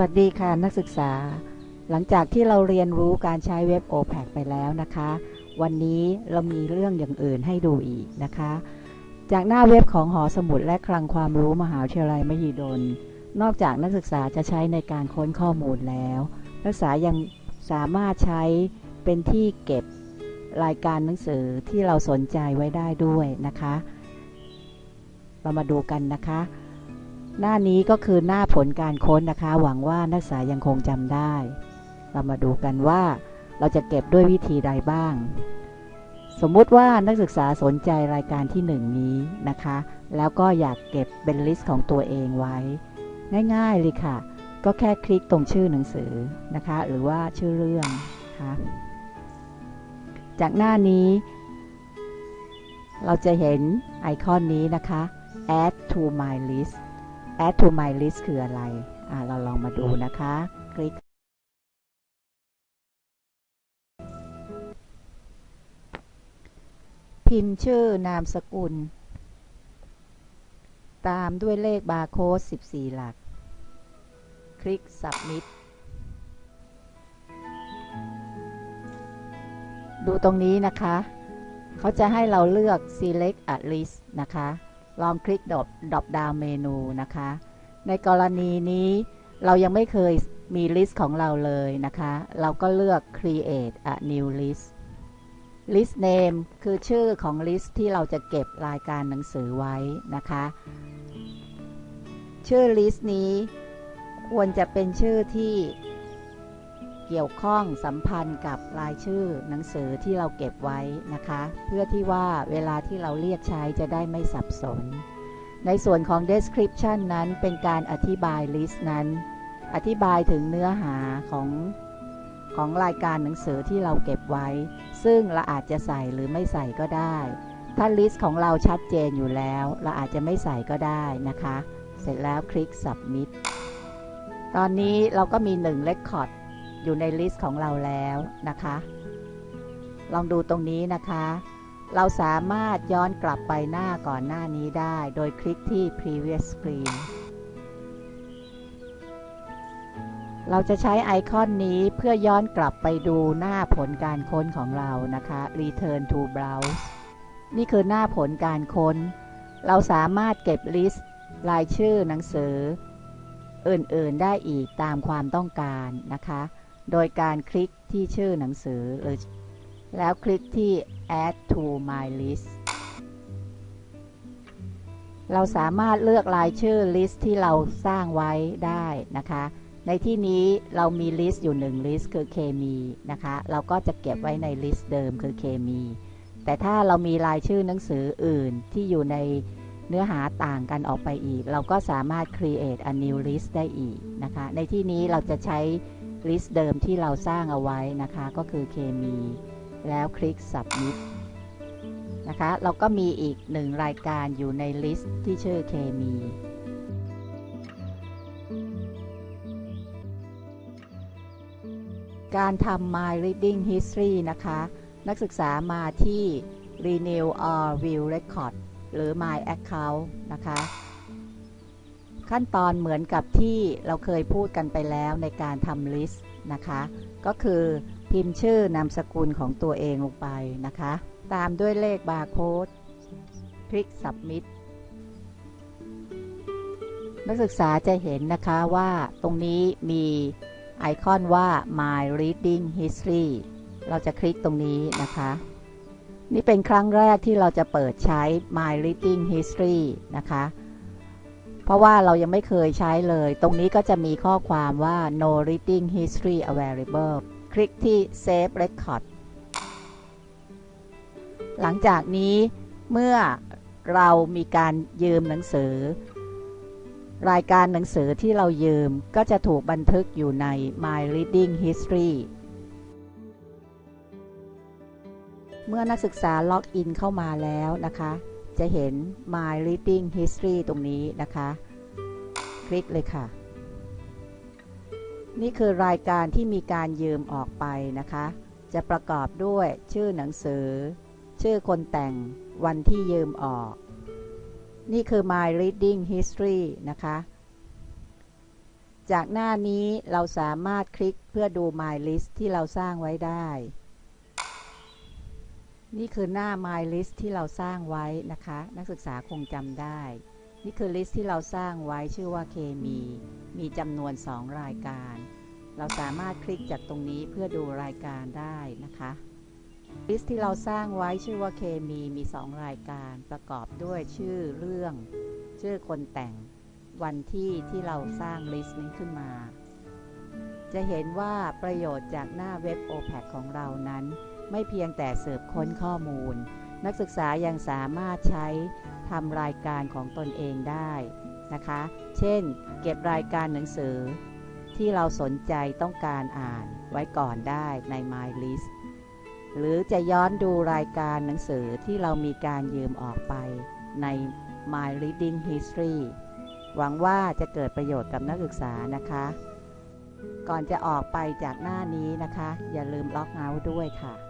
วัสดีค่ะนักศึกษา หลังจากที่เราเรียนรู้การใช้เว็บ OPAC ไปแล้วนะคะ วันนี้เรามีเรื่องอย่างอื่นให้ดูอีกนะคะ จากหน้าเว็บของหอสมุดและคลังความรู้มหาวิทยาลัยมหิดล นอกจากนักศึกษาจะใช้ในการค้นข้อมูลแล้ว นักศึกษายังสามารถใช้เป็นที่เก็บรายการหนังสือที่เราสนใจไว้ได้ด้วยนะคะ เรามาดูกันนะคะ หน้านี้ก็คือหน้าผลการค้นนะคะ หวังว่านักศึกษายังคงจำได้ เรามาดูกันว่าเราจะเก็บด้วยวิธีใดบ้าง สมมุติว่านักศึกษาสนใจรายการที่หนึ่งนี้นะคะ แล้วก็อยากเก็บเป็นลิสต์ของตัวเองไว้ ง่ายๆเลยค่ะ ก็แค่คลิกตรงชื่อหนังสือนะคะ หรือว่าชื่อเรื่องนะคะจากหน้านี้ เราจะเห็นไอคอนนี้นะคะ add to my list add to my list คืออะไรอ่าเราลองมาดูนะคะ คลิก พิมพ์ชื่อนามสกุล ตามด้วยเลขบาร์โค้ด 14 หลัก คลิก submit ดูตรงนี้นะคะ เขาจะให้เราเลือก select a list นะคะ ลองคลิกดรอปดรอปดาวเมนูนะคะ ในกรณีนี้เรายังไม่เคยมีลิสต์ของเราเลยนะคะ เราก็เลือก create a new list list name คือชื่อของลิสต์ที่เราจะเก็บรายการหนังสือไว้นะคะ ชื่อลิสต์นี้ควรจะเป็นชื่อที่ เกี่ยวข้องสัมพันธ์กับรายชื่อหนังสือที่เราเก็บไว้นะคะ เพื่อที่ว่าเวลาที่เราเรียกใช้จะได้ไม่สับสน ในส่วนของ description นั้นเป็นการอธิบาย list นั้น อธิบายถึงเนื้อหาของของรายการหนังสือที่เราเก็บไว้ ซึ่งเราอาจจะใส่หรือไม่ใส่ก็ได้ ถ้า list ของเราชัดเจนอยู่แล้ว เราอาจจะไม่ใส่ก็ได้นะคะ เสร็จแล้วคลิก submit ตอนนี้เราก็มี 1 record อยู่ในลิสต์ของเราแล้วนะคะ ลองดูตรงนี้นะคะ เราสามารถย้อนกลับไปหน้าก่อนหน้านี้ได้ โดยคลิกที่ previous screen เราจะใช้ไอคอนนี้เพื่อย้อนกลับไปดูหน้าผลการค้นของเรานะคะ return to browse นี่คือหน้าผลการค้น เราสามารถเก็บลิสต์รายชื่อหนังสือ อื่นๆได้อีกตามความต้องการนะคะ โดยการคลิกที่ชื่อหนังสือหรือแล้วคลิกที่ add to my list เราสามารถเลือกรายชื่อ list ที่เราสร้างไว้ได้นะคะ ในที่นี้เรามี list อยู่1 list คือเคมีนะคะ เราก็จะเก็บไว้ใน list เดิมคือเคมี แต่ถ้าเรามีรายชื่อหนังสืออื่นที่อยู่ในเนื้อหาต่างกันออกไปอีก เราก็สามารถ create a new list ได้อีกนะคะ ในที่นี้เราจะใช้ ลิสต์เดิมที่เราสร้างเอาไว้นะคะก็คือเคมี แล้วคลิก submit นะคะเราก็มีอีกหนึ่งรายการอยู่ในลิสต์ที่ชื่อเคมี การทำ My Reading History นะคะ นักศึกษามาที่ Renew or View Record หรือ My Account นะคะ ขั้นตอนเหมือนกับที่เราเคยพูดกันไปแล้วในการทำลิสต์นะคะ ก็คือพิมพ์ชื่อนามสกุลของตัวเองลงไปนะคะ ตามด้วยเลขบาร์โค้ดคลิก submit นักศึกษาจะเห็นนะคะว่าตรงนี้มีไอคอนว่า my reading history เราจะคลิกตรงนี้นะคะ นี่เป็นครั้งแรกที่เราจะเปิดใช้ my reading history นะคะ เพราะว่าเรายังไม่เคยใช้เลย ตรงนี้ก็จะมีข้อความว่า no reading history available คลิกที่ save record หลังจากนี้เมื่อเรามีการยืมหนังสือ รายการหนังสือที่เรายืมก็จะถูกบันทึกอยู่ใน my reading history เมื่อนักศึกษาล็อกอินเข้ามาแล้วนะคะ จะเห็น My Reading History ตรงนี้นะคะ คลิกเลยค่ะ นี่คือรายการที่มีการยืมออกไปนะคะ จะประกอบด้วยชื่อหนังสือ ชื่อคนแต่งวันที่ยืมออก นี่คือ My Reading History นะคะ จากหน้านี้เราสามารถคลิกเพื่อดู My List ที่เราสร้างไว้ได้ นี่คือหน้า My List ที่เราสร้างไว้นะคะ นักศึกษาคงจำได้ นี่คือลิสต์ที่เราสร้างไว้ชื่อว่าเคมี มีจำนวน 2 รายการ เราสามารถคลิกจากตรงนี้เพื่อดูรายการได้นะคะลิสต์ที่เราสร้างไว้ชื่อว่าเคมีมี 2 รายการประกอบด้วยชื่อเรื่อง ชื่อคนแต่งวันที่ที่เราสร้างลิสต์นี้ขึ้นมา จะเห็นว่าประโยชน์จากหน้าเว็บ OPAC ของเรานั้น ไม่เพียงแต่สืบค้นข้อมูล นักศึกษายังสามารถใช้ทำรายการของตนเองได้นะคะ เช่น เก็บรายการหนังสือ ที่เราสนใจต้องการอ่านไว้ก่อนได้ใน My List หรือจะย้อนดูรายการหนังสือที่เรามีการยืมออกไปใน My Reading History หวังว่าจะเกิดประโยชน์กับนักศึกษานะคะ ก่อนจะออกไปจากหน้านี้นะคะ อย่าลืมล็อกเอาท์ด้วยค่ะ